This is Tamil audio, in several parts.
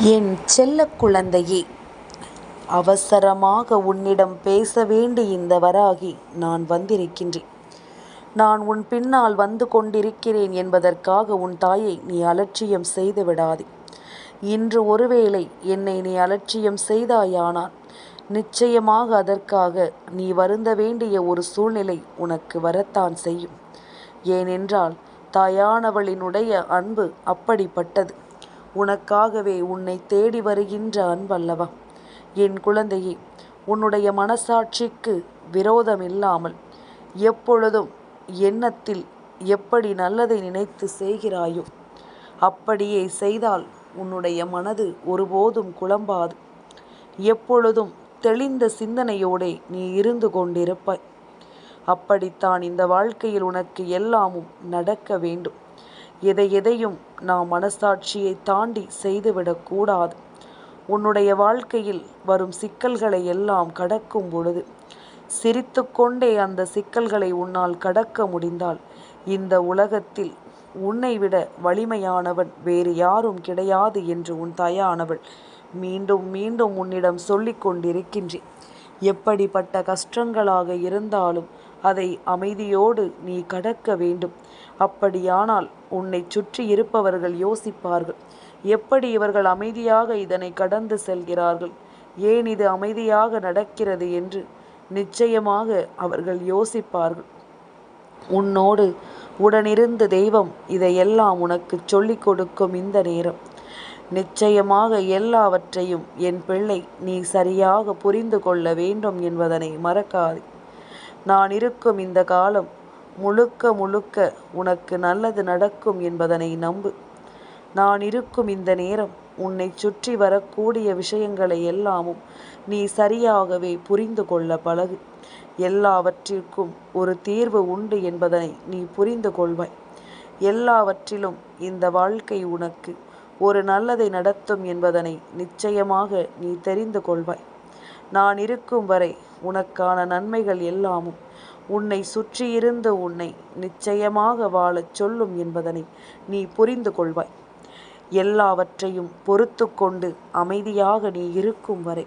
என் செல்ல குழந்தையே அவசரமாக உன்னிடம் பேச வேண்டி இந்த வராகி நான் வந்திருக்கின்றேன். நான் உன் பின்னால் வந்து கொண்டிருக்கிறேன் என்பதற்காக உன் தாயை நீ அலட்சியம் செய்து விடாதே. இன்று ஒருவேளை என்னை நீ அலட்சியம் செய்தாயானால் நிச்சயமாக அதற்காக நீ வருந்த வேண்டிய ஒரு சூழ்நிலை உனக்கு வரத்தான் செய்யும். ஏனென்றால் தாயானவளினுடைய அன்பு அப்படிப்பட்டது. உனக்காகவே உன்னை தேடி வருகின்ற அன்பல்லவா? என் குழந்தையே உன்னுடைய மனசாட்சிக்கு விரோதம் இல்லாமல் எப்பொழுதும் எண்ணத்தில் எப்படி நல்லதை நினைத்து செய்கிறாயோ அப்படியே செய்தால் உன்னுடைய மனது ஒருபோதும் குழம்பாது. எப்பொழுதும் தெளிந்த சிந்தனையோடே நீ இருந்து கொண்டிருப்பாய். அப்படித்தான் இந்த வாழ்க்கையில் உனக்கு எல்லாமும் நடக்க வேண்டும். எதை எதையும் நாம் மனசாட்சியை தாண்டி செய்துவிடக்கூடாது உன்னுடைய வாழ்க்கையில் வரும் சிக்கல்களை எல்லாம் கடக்கும் பொழுது சிரித்து கொண்டே அந்த சிக்கல்களை உன்னால் கடக்க முடிந்தால் இந்த உலகத்தில் உன்னை விட வலிமையானவன் வேறு யாரும் கிடையாது என்று உன் தாயானவள் மீண்டும் மீண்டும் உன்னிடம் சொல்லிக் கொண்டிருக்கின்றேன் எப்படிப்பட்ட கஷ்டங்களாக இருந்தாலும் அதை அமைதியோடு நீ கடக்க வேண்டும். அப்படியானால் உன்னை சுற்றி இருப்பவர்கள் யோசிப்பார்கள். எப்படி இவர்கள் அமைதியாக இதனை கடந்து செல்கிறார்கள்? ஏன் இது அமைதியாக நடக்கிறது என்று நிச்சயமாக அவர்கள் யோசிப்பார்கள். உன்னோடு உடனிருந்த தெய்வம் இதையெல்லாம் உனக்கு சொல்லிக் கொடுக்கும் இந்த நேரம். நிச்சயமாக எல்லாவற்றையும் என் பிள்ளை நீ சரியாக புரிந்து கொள்ள வேண்டும் என்பதனை மறக்காது. நான் இருக்கும் இந்த காலம் முழுக்க முழுக்க உனக்கு நல்லது நடக்கும் என்பதனை நம்பு. நான் இருக்கும் இந்த நேரம் உன்னை சுற்றி வரக்கூடிய விஷயங்களை எல்லாமும் நீ சரியாகவே புரிந்து கொள்ள பழகு. எல்லாவற்றிற்கும் ஒரு தீர்வு உண்டு என்பதனை நீ புரிந்து கொள்வாய். எல்லாவற்றிலும் இந்த வாழ்க்கை உனக்கு ஒரு நல்லதை நடத்தும் என்பதனை நிச்சயமாக நீ தெரிந்து கொள்வாய். நான் இருக்கும் வரை உனக்கான நன்மைகள் எல்லாமும் உன்னை சுற்றியிருந்து உன்னை நிச்சயமாக வாழச் சொல்லும் என்பதனை நீ புரிந்து கொள்வாய். எல்லாவற்றையும் பொறுத்து கொண்டு அமைதியாக நீ இருக்கும் வரை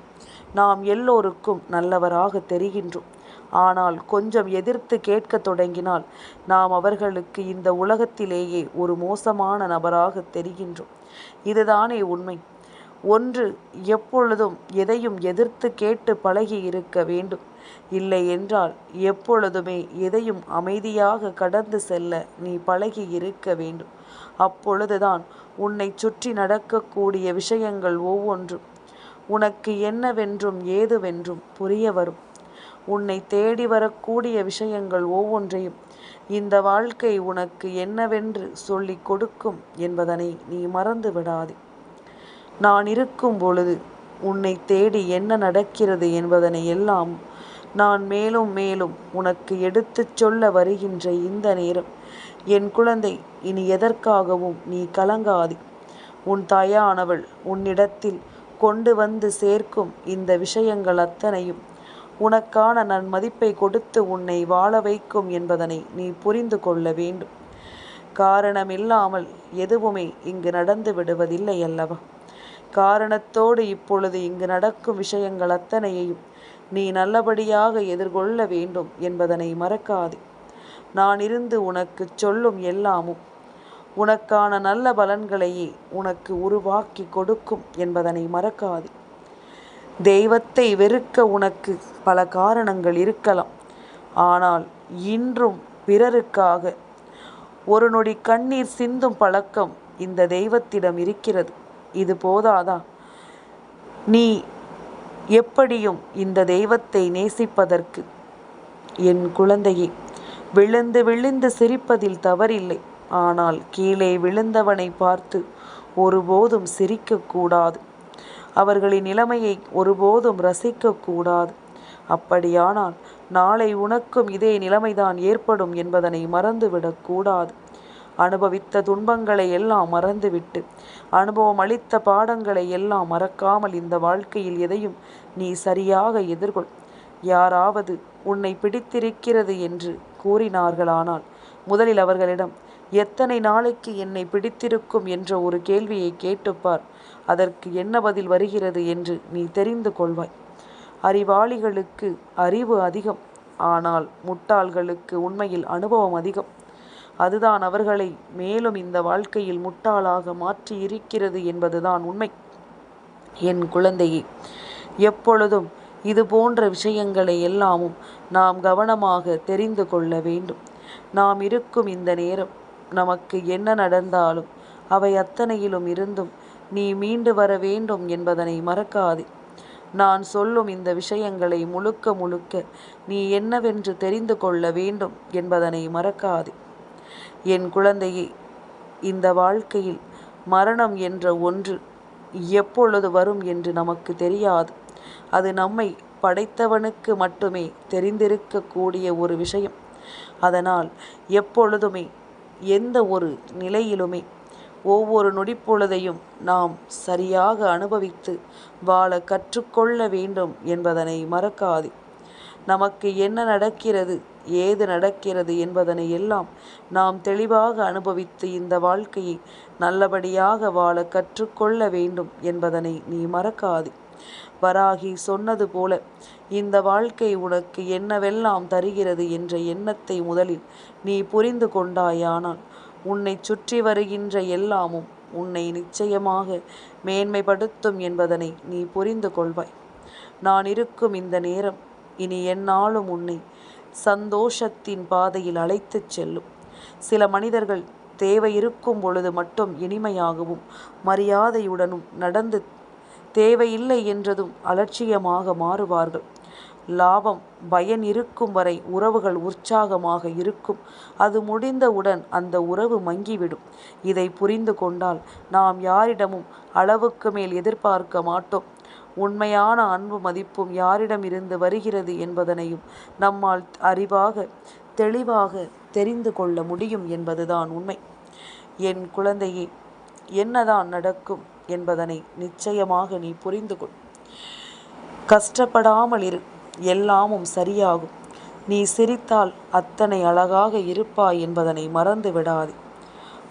நாம் எல்லோருக்கும் நல்லவராக தெரிகின்றோம். ஆனால் கொஞ்சம் எதிர்த்து கேட்க தொடங்கினால் நாம் அவர்களுக்கு இந்த உலகத்திலேயே ஒரு மோசமான நபராக தெரிகின்றோம். இதுதானே உண்மை. ஒன்று எப்பொழுதும் எதையும் எதிர்த்து கேட்டு பழகி இருக்க வேண்டும். இல்லை என்றால் எப்பொழுதுமே எதையும் அமைதியாக கடந்து செல்ல நீ பழகி இருக்க வேண்டும். அப்பொழுதுதான் உன்னை சுற்றி நடக்கக்கூடிய விஷயங்கள் ஒவ்வொன்றும் உனக்கு என்னவென்றும் ஏதுவென்றும் புரிய வரும். உன்னை தேடி வரக்கூடிய விஷயங்கள் ஒவ்வொன்றையும் இந்த வாழ்க்கை உனக்கு என்னவென்று சொல்லிக் கொடுக்கும் என்பதனை நீ மறந்து விடாதே. நான் இருக்கும் பொழுது உன்னை தேடி என்ன நடக்கிறது என்பதனை எல்லாம் நான் மேலும் மேலும் உனக்கு எடுத்துச் சொல்ல வருகின்ற இந்த நேரம். என் குழந்தை இனி எதற்காகவும் நீ கலங்காதே. உன் தாயானவள் உன்னிடத்தில் கொண்டு வந்து சேர்க்கும் இந்த விஷயங்கள் அத்தனையும் உனக்கான நன் மதிப்பை கொடுத்து உன்னை வாழ வைக்கும் என்பதனை நீ புரிந்து கொள்ள வேண்டும். காரணமில்லாமல் எதுவுமே இங்கு நடந்து விடுவதில்லை அல்லவா? காரணத்தோடு இப்பொழுது இங்கு நடக்கும் விஷயங்கள் அத்தனையையும் நீ நல்லபடியாக எதிர்கொள்ள வேண்டும் என்பதனை மறக்காதே. நான் இருந்து உனக்கு சொல்லும் எல்லாமும் உனக்கான நல்ல பலன்களையே உனக்கு உருவாக்கி கொடுக்கும் என்பதனை மறக்காதே. தெய்வத்தை வெறுக்க உனக்கு பல காரணங்கள் இருக்கலாம். ஆனால் இன்றும் பிறருக்காக ஒரு நொடி கண்ணீர் சிந்தும் பழக்கம் இந்த தெய்வத்திடம் இருக்கிறது. இது போதாதா? நீ எப்படியும் இந்த தெய்வத்தை நேசிப்பதற்கு என் குழந்தையே விழுந்து விழுந்து சிரிப்பதில் தவறில்லை. ஆனால் கீழே விழுந்தவனை பார்த்து ஒருபோதும் சிரிக்கக்கூடாது அவர்களின் நிலைமையை ஒருபோதும் ரசிக்கக்கூடாது அப்படியானால் நாளை உனக்கும் இதே நிலைமைதான் ஏற்படும் என்பதனை மறந்துவிடக்கூடாது அனுபவித்த துன்பங்களை எல்லாம் மறந்துவிட்டு அனுபவம் அளித்த பாடங்களை எல்லாம் மறக்காமல் இந்த வாழ்க்கையில் எதையும் நீ சரியாக எதிர்கொள். யாராவது உன்னை பிடித்திருக்கிறது என்று கூறினார்களானால் முதலில் அவர்களிடம் எத்தனை நாளைக்கு என்னை பிடித்திருக்கும்? என்ற ஒரு கேள்வியை கேட்டுப்பார் அதற்கு என்ன பதில் வருகிறது என்று நீ தெரிந்து கொள்வாய். அறிவாளிகளுக்கு அறிவு அதிகம் ஆனால் முட்டாள்களுக்கு உண்மையில் அனுபவம் அதிகம். அதுதான் அவர்களை மேலும் இந்த வாழ்க்கையில் முட்டாளாக மாற்றி இருக்கிறது என்பதுதான் உண்மை. என் குழந்தையே எப்பொழுதும் இது போன்ற விஷயங்களை எல்லாமும் நாம் கவனமாக தெரிந்து கொள்ள வேண்டும். நாம் இருக்கும் இந்த நேரம் நமக்கு என்ன நடந்தாலும் அவை அத்தனையிலும் இருந்தும் நீ மீண்டு வர வேண்டும் என்பதனை மறக்காதே. நான் சொல்லும் இந்த விஷயங்களை முழுக்க முழுக்க நீ என்னவென்று தெரிந்து கொள்ள வேண்டும் என்பதனை மறக்காதே. என் குழந்தையே இந்த வாழ்க்கையில் மரணம் என்ற ஒன்று எப்பொழுது வரும் என்று நமக்கு தெரியாது. அது நம்மை படைத்தவனுக்கு மட்டுமே தெரிந்திருக்கக்கூடிய ஒரு விஷயம். அதனால் எப்பொழுதுமே எந்த ஒரு நிலையிலுமே ஒவ்வொரு நொடிப்பொழுதையும் நாம் சரியாக அனுபவித்து வாழ கற்றுக்கொள்ள வேண்டும் என்பதனை மறக்காதே. நமக்கு என்ன நடக்கிறது? ஏது நடக்கிறது என்பதனை எல்லாம் நாம் தெளிவாக அனுபவித்து இந்த வாழ்க்கையை நல்லபடியாக வாழ கற்றுக்கொள்ள வேண்டும் என்பதனை நீ மறக்காதே. வராகி சொன்னது போல இந்த வாழ்க்கை உனக்கு என்னவெல்லாம் தருகிறது என்ற எண்ணத்தை முதலில் நீ புரிந்து கொண்டாயானால் உன்னை சுற்றி வருகின்ற எல்லாமும் உன்னை நிச்சயமாக மேன்மைப்படுத்தும் என்பதனை நீ புரிந்து கொள்வாய். நான் இருக்கும் இந்த நேரம் இனி என்னாலும் உன்னை சந்தோஷத்தின் பாதையில் அழைத்துச் செல்லும். சில மனிதர்கள் தேவை இருக்கும் பொழுது மட்டும் இனிமையாகவும் மரியாதையுடனும் நடந்து தேவையில்லை என்றதும் அலட்சியமாக மாறுவார்கள். லாபம் பயன் இருக்கும் வரை உறவுகள் உற்சாகமாக இருக்கும். அது முடிந்தவுடன் அந்த உறவு மங்கிவிடும். இதை புரிந்து கொண்டால் நாம் யாரிடமும் அளவுக்கு மேல் எதிர்பார்க்க மாட்டோம். உண்மையான அன்பு மதிப்பும் யாரிடம் இருந்து வருகிறது என்பதனையும் நம்மால் அறிவாக தெளிவாக தெரிந்து கொள்ள முடியும் என்பதுதான் உண்மை. என் குழந்தையே என்னதான் நடக்கும் என்பதனை நிச்சயமாக நீ புரிந்து கொள். கஷ்டப்படாமல் இரு எல்லாமும் சரியாகும். நீ சிரித்தால் அத்தனை அழகாக இருப்பாய் என்பதனை மறந்து விடாதே.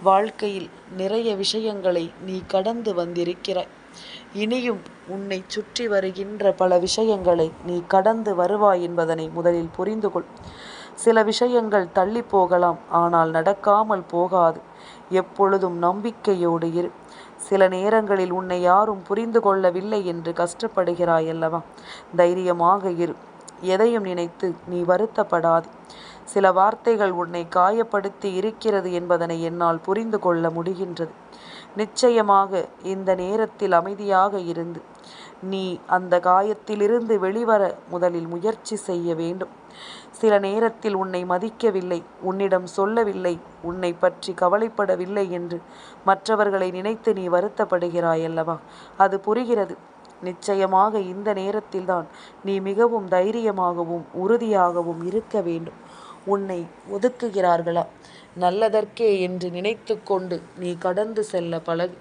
வாழ்க்கையில் நிறைய விஷயங்களை நீ கடந்து வந்திருக்கிறாய். இனியும் உன்னை சுற்றி வருகின்ற பல விஷயங்களை நீ கடந்து வருவாய் என்பதனை முதலில் புரிந்து கொள். சில விஷயங்கள் தள்ளி போகலாம் ஆனால் நடக்காமல் போகாது. எப்பொழுதும் நம்பிக்கையோடு இரு. சில நேரங்களில் உன்னை யாரும் புரிந்து கொள்ளவில்லை என்று கஷ்டப்படுகிறாய் அல்லவா? தைரியமாக இரு. எதையும் நினைத்து நீ வருத்தப்படாது. சில வார்த்தைகள் உன்னை காயப்படுத்தி இருக்கிறது என்பதனை என்னால் புரிந்து கொள்ள முடிகின்றது. நிச்சயமாக இந்த நேரத்தில் அமைதியாக இருந்து நீ அந்த காயத்திலிருந்து வெளிவர முதலில் முயற்சி செய்ய வேண்டும். சில நேரத்தில் உன்னை மதிக்கவில்லை உன்னிடம் சொல்லவில்லை உன்னை பற்றி கவலைப்படவில்லை என்று மற்றவர்களை நினைத்து நீ வருத்தப்படுகிறாய் அல்லவா அது புரிகிறது. நிச்சயமாக இந்த நேரத்தில்தான் நீ மிகவும் தைரியமாகவும் உறுதியாகவும் இருக்க வேண்டும். உன்னை ஒதுக்குகிறார்களா? நல்லதற்கே என்று நினைத்து கொண்டு நீ கடந்து செல்ல பழகு.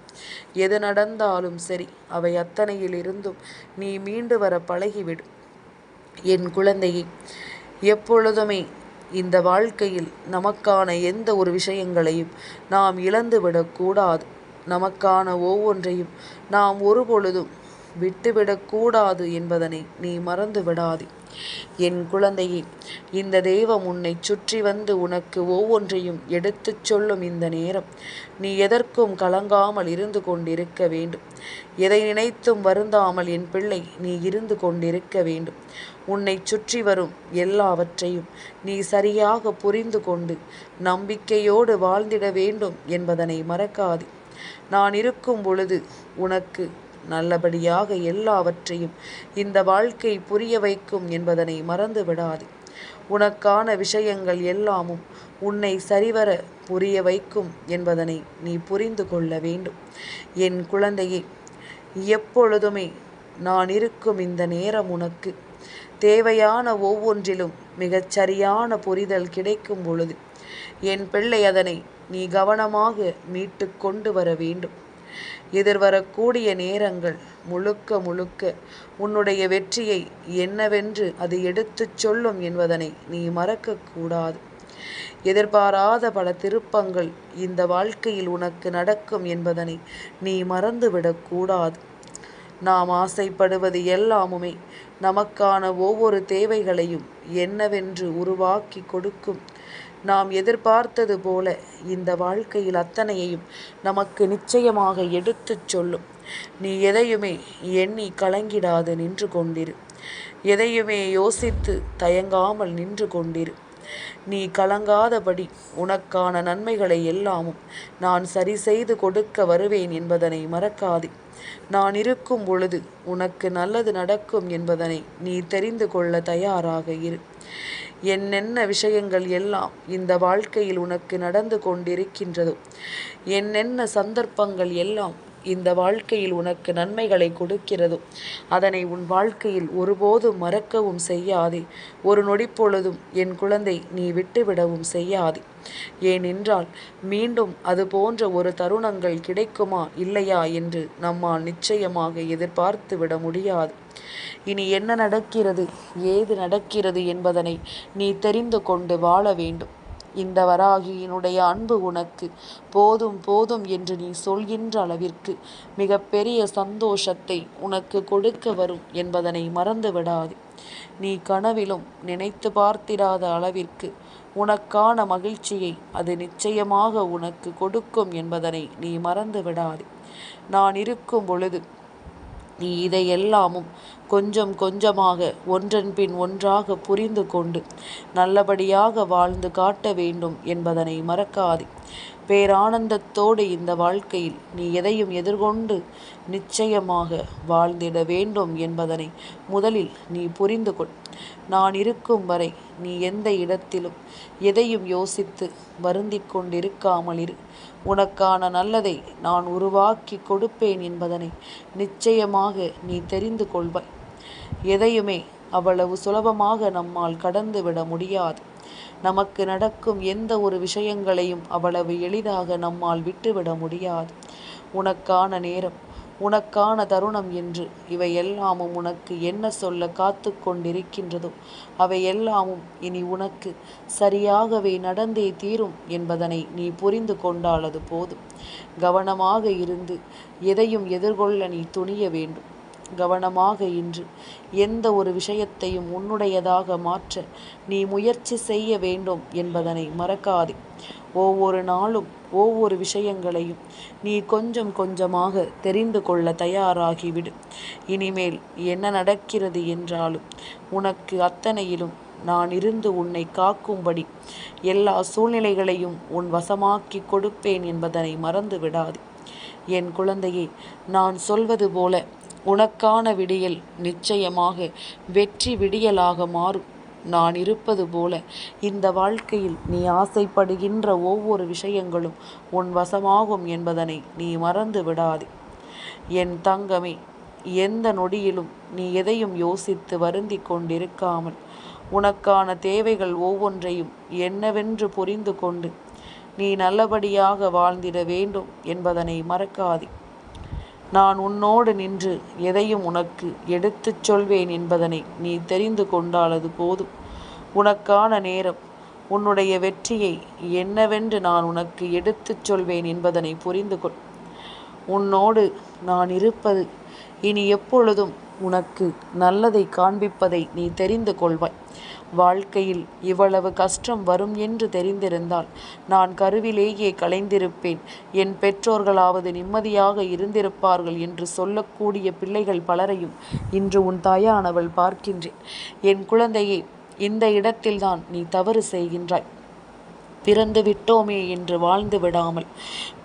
எது நடந்தாலும் சரி அவை அத்தனையிலிருந்தும் நீ மீண்டு வர பழகிவிடு. என் குழந்தையை எப்பொழுதுமே இந்த வாழ்க்கையில் நமக்கான எந்த ஒரு விஷயங்களையும் நாம் இழந்துவிடக்கூடாது நமக்கான ஒவ்வொன்றையும் நாம் ஒருபொழுதும் விட்டுவிடக்கூடாது என்பதனை நீ மறந்து விடாதே என் குழந்தையே இந்த தெய்வம் உன்னை சுற்றி வந்து உனக்கு ஒவ்வொன்றையும் எடுத்துச் சொல்லும் இந்த நேரம். நீ எதற்கும் கலங்காமல் இருந்து கொண்டிருக்க வேண்டும். எதை நினைத்தும் வருந்தாமல் என் பிள்ளை நீ இருந்து கொண்டிருக்க வேண்டும். உன்னை சுற்றி வரும் எல்லாவற்றையும் நீ சரியாக புரிந்து கொண்டு நம்பிக்கையோடு வாழ்ந்திட வேண்டும் என்பதனை மறக்காது. நான் இருக்கும் பொழுது உனக்கு நல்லபடியாக எல்லாவற்றையும் இந்த வாழ்க்கை புரிய வைக்கும் என்பதனை மறந்து விடாது. உனக்கான விஷயங்கள் எல்லாமும் உன்னை சரிவர புரிய வைக்கும் என்பதனை நீ புரிந்து கொள்ள வேண்டும். என் குழந்தையே எப்பொழுதுமே நான் இருக்கும் இந்த நேரம் உனக்கு. தேவையான ஒவ்வொன்றிலும் மிகச் சரியான புரிதல் கிடைக்கும் பொழுது என் பிள்ளை அதனை நீ கவனமாக மீட்டு கொண்டு வர வேண்டும். எதிர்வரக்கூடிய நேரங்கள் முழுக்க முழுக்க உன்னுடைய வெற்றியை என்னவென்று அது எடுத்துச் சொல்லும் என்பதனை நீ மறக்கக்கூடாது. எதிர்பாராத பல திருப்பங்கள் இந்த வாழ்க்கையில் உனக்கு நடக்கும் என்பதனை நீ மறந்துவிடக்கூடாது. நாம் ஆசைப்படுவது எல்லாமுமே நமக்கான ஒவ்வொரு தேவைகளையும் என்னவென்று உருவாக்கி கொடுக்கும் நாம் எதிர்பார்த்தது போல இந்த வாழ்க்கையில் அத்தனையையும் நமக்கு நிச்சயமாக எடுத்துச் சொல்லும். நீ எதையுமே எண்ணி கலங்கிடாது நின்று கொண்டிரு. எதையுமே யோசித்து தயங்காமல் நின்று கொண்டிரு. நீ கலங்காதபடி உனக்கான நன்மைகளை எல்லாமும் நான் சரி செய்து கொடுக்க வருவேன் என்பதனை மறக்காதே. நான் இருக்கும் பொழுது உனக்கு நல்லது நடக்கும் என்பதனை நீ தெரிந்து கொள்ள தயாராக இரு. என்னென்ன விஷயங்கள் எல்லாம் இந்த வாழ்க்கையில் உனக்கு நடந்து கொண்டிருக்கின்றதோ. என்னென்ன சந்தர்ப்பங்கள் எல்லாம் இந்த வாழ்க்கையில் உனக்கு நன்மைகளை கொடுக்கிறதோ. அதனை உன் வாழ்க்கையில் ஒருபோதும் மறக்கவும் செய்யாதே. ஒரு நொடிப்பொழுதும் என் குழந்தை நீ விட்டுவிடவும் செய்யாதே. ஏனென்றால் மீண்டும் அது போன்ற ஒரு தருணங்கள் கிடைக்குமா இல்லையா என்று நம்மால் நிச்சயமாக எதிர்பார்த்து விட முடியாது. இனி என்ன நடக்கிறது? ஏது நடக்கிறது என்பதனை நீ தெரிந்து கொண்டு வாழ வேண்டும். இந்த வராகியினுடைய அன்பு உனக்கு. போதும் போதும் என்று நீ சொல்கின்ற அளவிற்கு மிகப்பெரிய சந்தோஷத்தை உனக்கு கொடுக்க வரும் என்பதனை மறந்து விடாது நீ கனவிலும் நினைத்து பார்த்திராத அளவிற்கு உனக்கான மகிழ்ச்சியை அது நிச்சயமாக உனக்கு கொடுக்கும் என்பதனை நீ மறந்து விடாது நான் இருக்கும் பொழுது நீ இதையெல்லாமும் கொஞ்சம் கொஞ்சமாக ஒன்றன் பின் ஒன்றாக புரிந்து கொண்டு நல்லபடியாக வாழ்ந்து காட்ட வேண்டும் என்பதனை மறக்காதே. பேரானந்தத்தோடு இந்த வாழ்க்கையில் நீ எதையும் எதிர்கொண்டு நிச்சயமாக வாழ்ந்திட வேண்டும் என்பதனை முதலில் நீ புரிந்து கொள். நான் இருக்கும் வரை நீ எந்த இடத்திலும் எதையும் யோசித்து வருந்திக் கொண்டிருக்காமல் இரு. உனக்கான நல்லதை நான் உருவாக்கி கொடுப்பேன் என்பதனை நிச்சயமாக நீ தெரிந்து கொள்வாய். எதையுமே அவ்வளவு சுலபமாக நம்மால் கடந்து விட முடியாது. நமக்கு நடக்கும் எந்த ஒரு விஷயங்களையும் அவ்வளவு எளிதாக நம்மால் விட்டுவிட முடியாது. உனக்கான நேரம் உனக்கான தருணம் என்று இவை எல்லாமும் உனக்கு என்ன சொல்ல காத்து கொண்டிருக்கின்றதோ அவை எல்லாமும் இனி உனக்கு சரியாகவே நடந்தே தீரும் என்பதனை நீ புரிந்து கொண்டாலது போதும். கவனமாக இருந்து எதையும் எதிர்கொள்ள நீ துணிய வேண்டும். கவனமாக இன்று. எந்த ஒரு விஷயத்தையும் உன்னுடையதாக மாற்ற நீ முயற்சி செய்ய வேண்டும் என்பதனை மறக்காதே. ஒவ்வொரு நாளும் ஒவ்வொரு விஷயங்களையும் நீ கொஞ்சம் கொஞ்சமாக தெரிந்து கொள்ள தயாராகிவிடு. இனிமேல் என்ன நடக்கிறது என்றாலும் உனக்கு அத்தனையிலும் நான் இருந்து உன்னை காக்கும்படி எல்லா சூழ்நிலைகளையும் உன் வசமாக்கி கொடுப்பேன் என்பதனை மறந்து விடாது. என் குழந்தையே நான் சொல்வது போல உனக்கான விடியல் நிச்சயமாக வெற்றி விடியலாக மாறும். நான் இருப்பது போல இந்த வாழ்க்கையில் நீ ஆசைப்படுகின்ற ஒவ்வொரு விஷயங்களும் உன் வசமாகும் என்பதனை நீ மறந்து விடாதே. என் தங்கமே எந்த நொடியிலும் நீ எதையும் யோசித்து வருந்தி கொண்டிருக்காமல் உனக்கான தேவைகள் ஒவ்வொன்றையும் என்னவென்று புரிந்து கொண்டு நீ நல்லபடியாக வாழ்ந்திட வேண்டும் என்பதனை மறக்காதே. நான் உன்னோடு நின்று எதையும் உனக்கு எடுத்துச் சொல்வேன் என்பதனை நீ தெரிந்து கொண்டாலது போதும். உனக்கான நேரம் உன்னுடைய வெற்றியை என்னவென்று நான் உனக்கு எடுத்துச் சொல்வேன் என்பதனை புரிந்து கொள். உன்னோடு நான் இருப்பது இனி எப்பொழுதும் உனக்கு நல்லதை காண்பிப்பதை நீ தெரிந்து கொள்வாய். வாழ்க்கையில் இவ்வளவு கஷ்டம் வரும் என்று தெரிந்திருந்தால் நான் கருவிலேயே கலைந்திருப்பேன். என் பெற்றோர்களாவது நிம்மதியாக இருந்திருப்பார்கள் என்று சொல்லக்கூடிய பிள்ளைகள் பலரையும் இன்று உன் தாயானவள் பார்க்கின்றேன். என் குழந்தையே இந்த இடத்தில்தான் நீ தவறு செய்கின்றாய். பிறந்து விட்டோமே என்று வாழ்ந்து விடாமல்.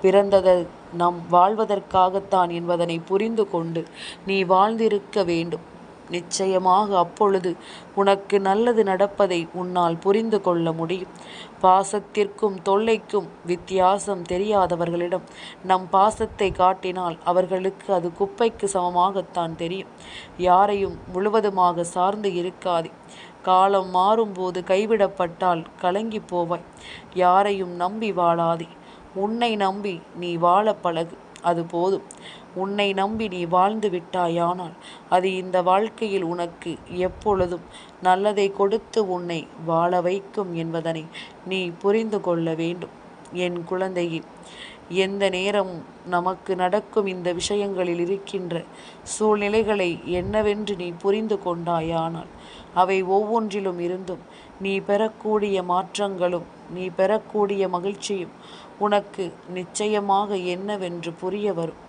பிறந்தது நாம் வாழ்வதற்காகத்தான் என்பதனை புரிந்து கொண்டு நீ வாழ்ந்திருக்க வேண்டும். நிச்சயமாக அப்பொழுது உனக்கு நல்லது நடப்பதை உன்னால் புரிந்து கொள்ள முடியும். பாசத்திற்கும் தொல்லைக்கும் வித்தியாசம் தெரியாதவர்களிடம் நம் பாசத்தை காட்டினால் அவர்களுக்கு அது குப்பைக்கு சமமாகத்தான் தெரியும். யாரையும் முழுவதுமாக சார்ந்து இருக்காது. காலம் மாறும்போது கைவிடப்பட்டால் கலங்கி போவாய். யாரையும் நம்பி வாழாதே. உன்னை நம்பி நீ வாழ பழகு. அது போதும். உன்னை நம்பி நீ வாழ்ந்து விட்டாயானால் அது இந்த வாழ்க்கையில் உனக்கு எப்பொழுதும் நல்லதை கொடுத்து உன்னை வாழ வைக்கும் என்பதனை நீ புரிந்து கொள்ள வேண்டும். என் குழந்தையே எந்த நேரம் நமக்கு நடக்கும் இந்த விஷயங்களில் இருக்கின்ற சூழ்நிலைகளை என்னவென்று நீ புரிந்து கொண்டாயானால் அவை ஒவ்வொன்றிலும் இருந்தும் நீ பெறக்கூடிய மாற்றங்களும் நீ பெறக்கூடிய மகிழ்ச்சியும் உனக்கு நிச்சயமாக என்னவென்று புரிய வரும்.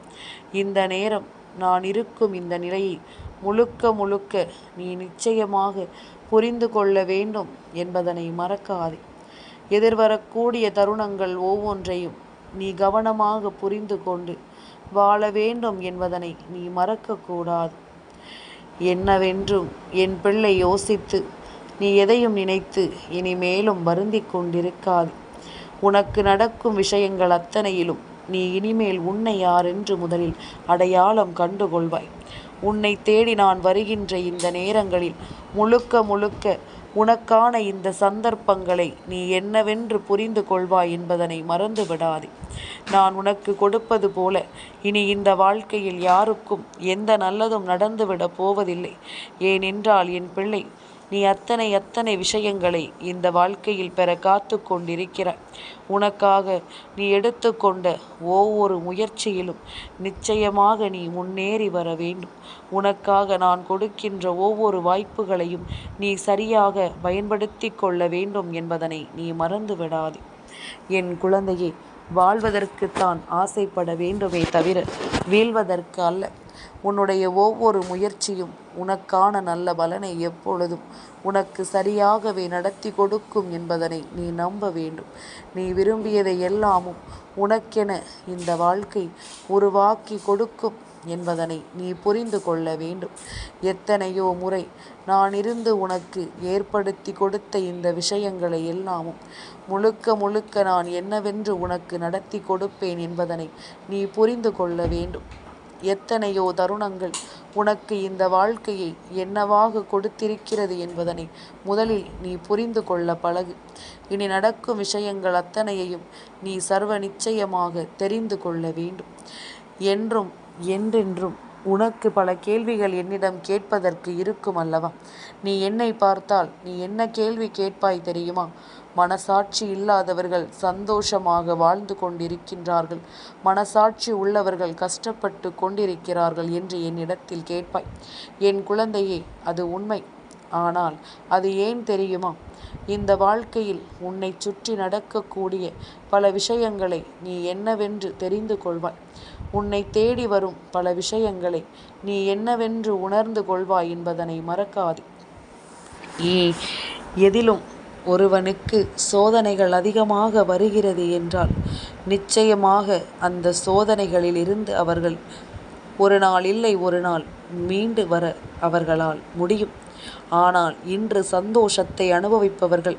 இந்த நேரம் நான் இருக்கும் இந்த நிலையை முழுக்க முழுக்க நீ நிச்சயமாக புரிந்து கொள்ள வேண்டும் என்பதனை மறக்காதே. எதிர்வரக்கூடிய தருணங்கள் ஒவ்வொன்றையும் நீ கவனமாக புரிந்து கொண்டு வாழ வேண்டும் என்பதனை நீ மறக்கக்கூடாது. என்னவென்றும் என் பிள்ளை யோசித்து நீ எதையும் நினைத்து இனிமேலும் வருந்தி கொண்டிருக்காது. உனக்கு நடக்கும் விஷயங்கள் அத்தனையிலும் நீ இனிமேல் உன்னை யாரென்று முதலில் அடையாளம் கண்டுகொள்வாய். உன்னை தேடி நான் வருகின்ற இந்த நேரங்களில் முழுக்க முழுக்க உனக்கான இந்த சந்தர்ப்பங்களை நீ என்னவென்று புரிந்து கொள்வாய் என்பதனை மறந்து விடாதே நான் உனக்கு கொடுப்பது போல இனி இந்த வாழ்க்கையில் யாருக்கும் எந்த நல்லதும் நடந்துவிடப் போவதில்லை. ஏனென்றால் என் பிள்ளை நீ அத்தனை அத்தனை விஷயங்களை இந்த வாழ்க்கையில் பெற காத்து கொண்டிருக்கிறாய் உனக்காக நீ எடுத்துக்கொண்ட ஒவ்வொரு முயற்சியிலும் நிச்சயமாக நீ முன்னேறி வர வேண்டும். உனக்காக நான் கொடுக்கின்ற ஒவ்வொரு வாய்ப்புகளையும் நீ சரியாக பயன்படுத்தி கொள்ள வேண்டும் என்பதனை நீ மறந்து விடாதே. என் குழந்தையே வாழ்வதற்குத்தான் ஆசைப்பட வேண்டுமே தவிர வீழ்வதற்கு அல்ல. உன்னுடைய ஒவ்வொரு முயற்சியும் உனக்கான நல்ல பலனை எப்பொழுதும் உனக்கு சரியாகவே நடத்தி கொடுக்கும் என்பதனை நீ நம்ப வேண்டும். நீ விரும்பியதை எல்லாமும் உனக்கென இந்த வாழ்க்கை உருவாக்கி கொடுக்கும் என்பதனை நீ புரிந்து கொள்ள வேண்டும். எத்தனையோ முறை நான் இருந்து உனக்கு ஏற்படுத்தி கொடுத்த இந்த விஷயங்களை எல்லாமும் முழுக்க முழுக்க நான் என்னவென்று உனக்கு நடத்தி கொடுப்பேன் என்பதனை நீ புரிந்து கொள்ள வேண்டும். எத்தனையோ தருணங்கள் உனக்கு இந்த வாழ்க்கையை என்னவாக கொடுத்திருக்கிறது என்பதனை முதலில் நீ புரிந்து கொள்ள பழகு. இனி நடக்கும் விஷயங்கள் அத்தனையையும் நீ சர்வ நிச்சயமாக தெரிந்து கொள்ள வேண்டும். என்றும் என்றென்றும் உனக்கு பல கேள்விகள் என்னிடம் கேட்பதற்கு இருக்கும் அல்லவா? நீ என்னை பார்த்தால் நீ என்ன கேள்வி கேட்பாய் தெரியுமா? மனசாட்சி இல்லாதவர்கள் சந்தோஷமாக வாழ்ந்து கொண்டிருக்கின்றார்கள். மனசாட்சி உள்ளவர்கள் கஷ்டப்பட்டு கொண்டிருக்கிறார்கள் என்று என்னிடத்தில் கேட்பாய். என் குழந்தையே அது உண்மை. ஆனால் அது ஏன் தெரியுமா? இந்த வாழ்க்கையில் உன்னை சுற்றி நடக்கக்கூடிய பல விஷயங்களை நீ என்னவென்று தெரிந்து கொள்வாய். உன்னை தேடி வரும் பல விஷயங்களை நீ என்னவென்று உணர்ந்து கொள்வாய் என்பதனை மறக்காது. நீ எதிலும் ஒருவனுக்கு சோதனைகள் அதிகமாக வருகிறது என்றால் நிச்சயமாக அந்த சோதனைகளில் இருந்து அவர்கள் ஒரு நாள் இல்லை ஒரு நாள் மீண்டு வர அவர்களால் முடியும். ஆனால் இன்று சந்தோஷத்தை அனுபவிப்பவர்கள்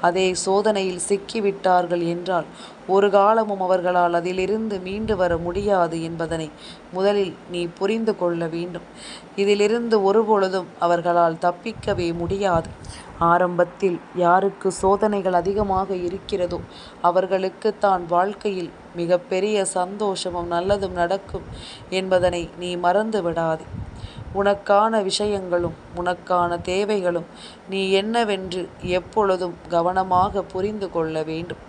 அதே சோதனையில் சிக்கிவிட்டார்கள் என்றால் ஒரு காலமும் அவர்களால் அதிலிருந்து மீண்டு வர முடியாது என்பதனை முதலில் நீ புரிந்து கொள்ள வேண்டும். இதிலிருந்து ஒருபொழுதும் அவர்களால் தப்பிக்கவே முடியாது. ஆரம்பத்தில் யாருக்கு சோதனைகள் அதிகமாக இருக்கிறதோ அவர்களுக்கு தான் வாழ்க்கையில் மிகப்பெரிய சந்தோஷமும் நல்லதும் நடக்கும் என்பதனை நீ மறந்து விடாதே. உனக்கான விஷயங்களும் உனக்கான தேவைகளும் நீ என்னவென்று எப்பொழுதும் கவனமாக புரிந்து கொள்ள வேண்டும்.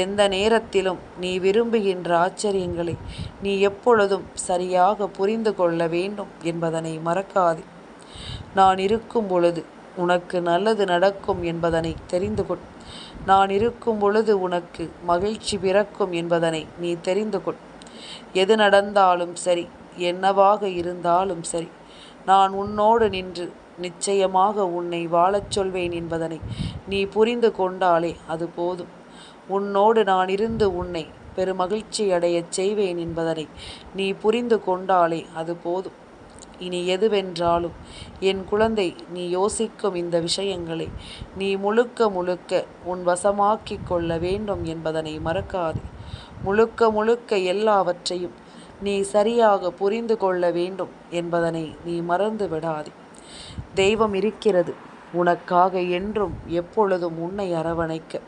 எந்த நேரத்திலும் நீ விரும்புகின்ற ஆச்சரியங்களை நீ எப்பொழுதும் சரியாக புரிந்து கொள்ள வேண்டும் என்பதனை மறக்காதே. நான் இருக்கும் பொழுது உனக்கு நல்லது நடக்கும் என்பதனை தெரிந்து கொள். நான் இருக்கும் பொழுது உனக்கு மகிழ்ச்சி பிறக்கும் என்பதனை நீ தெரிந்து கொள். எது நடந்தாலும் சரி என்னவாக இருந்தாலும் சரி நான் உன்னோடு நின்று நிச்சயமாக உன்னை வாழச் சொல்வேன் என்பதனை நீ புரிந்து கொண்டாலே அது போதும். உன்னோடு நான் இருந்து உன்னை பெருமகிழ்ச்சி அடையச் செய்வேன் என்பதனை நீ புரிந்து கொண்டாலே அது போதும். இனி எதுவென்றாலும் என் குழந்தை நீ யோசிக்கும் இந்த விஷயங்களை நீ முழுக்க முழுக்க உன் வசமாக்கிக் கொள்ள வேண்டும் என்பதனை மறக்காதே. முழுக்க முழுக்க எல்லாவற்றையும் நீ சரியாக புரிந்து கொள்ள வேண்டும் என்பதனை நீ மறந்து விடாதே. தெய்வம் இருக்கிறது. உனக்காக என்றும் எப்பொழுதும் உன்னை அரவணைக்க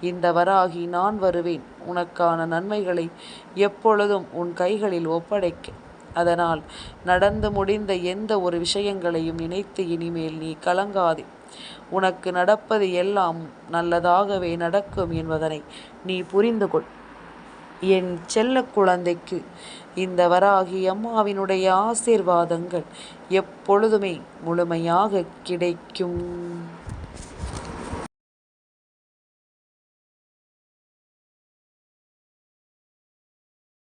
இந்த வராகி நான் வருவேன். உனக்கான நன்மைகளை எப்பொழுதும் உன் கைகளில் ஒப்படைக்க. அதனால் நடந்து முடிந்த எந்த ஒரு விஷயங்களையும் நினைத்து இனிமேல் நீ கலங்காதே. உனக்கு நடப்பது எல்லாம் நல்லதாகவே நடக்கும் என்பதனை நீ புரிந்து கொள் என் செல்ல குழந்தைக்கு இந்த வராகி அம்மாவினுடைய ஆசீர்வாதங்கள் எப்பொழுதுமே முழுமையாக கிடைக்கும்.